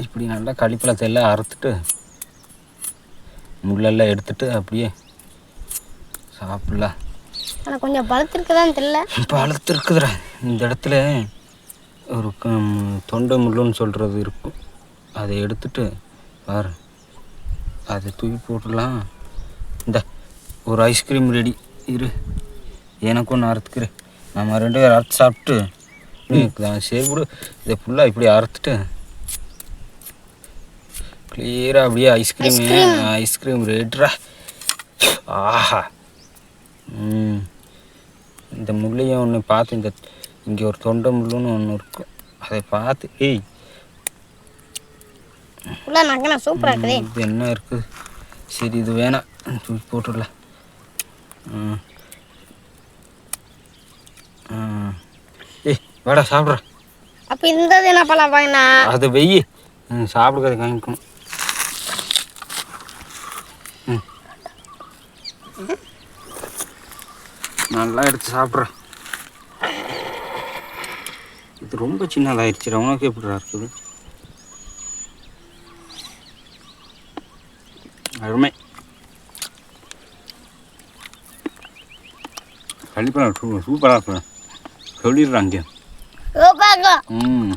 இப்படி நல்லா கழிப்பழத்தை எல்லாம் அறுத்துட்டு முள்ளெல்லாம் எடுத்துட்டு அப்படியே சாப்பிடலாம் ஆனால் கொஞ்சம் பழுத்திருக்குதான் தெரியல. பழுத்து இருக்குதுடா இந்த இடத்துல ஒரு தொண்டை முள்ளுன்னு சொல்கிறது இருக்கும். அதை எடுத்துட்டு பாரு. அதை தூக்கி போட்டுடலாம். இந்த ஒரு ஐஸ்கிரீம் ரெடி இரு. எனக்கு ஒன்று அறுத்துக்கிறேன் நம்ம ரெண்டு பேரும் அறுத்து சாப்பிட்டு சரி விடு இதை ஃபுல்லாக இப்படி அறுத்துட்டு கிளியராக அப்படியே ஐஸ்கிரீம் ஐஸ்கிரீம் ரெட்ரா ஆஹா. ம். இந்த முள்ளையும் ஒன்று பார்த்து இந்த இங்கே ஒரு தொண்டை முள்ளுன்னு ஒன்று இருக்கும். அதை பார்த்து ஏய். சூப்பராக இருக்குதே. இது என்ன இருக்குது சரி இது வேணாம். தூக்கி. ம். ஏய் வாடா சாப்பிட்ற. அப்போ இந்த என்ன பழம் வாங்கினா? அதை வெயி ம் சாப்பிடுறத வாங்கிக்கணும். நல்லா எடுத்து சாப்பிட்றேன் இது ரொம்ப சின்னதாயிருச்சு உனக்கு எப்படிடா இருக்குது? அருமை. கண்டிப்பாக சூப்பராக இருக்கும் சொல்லிடுறாங்க சூப்பராக ம்.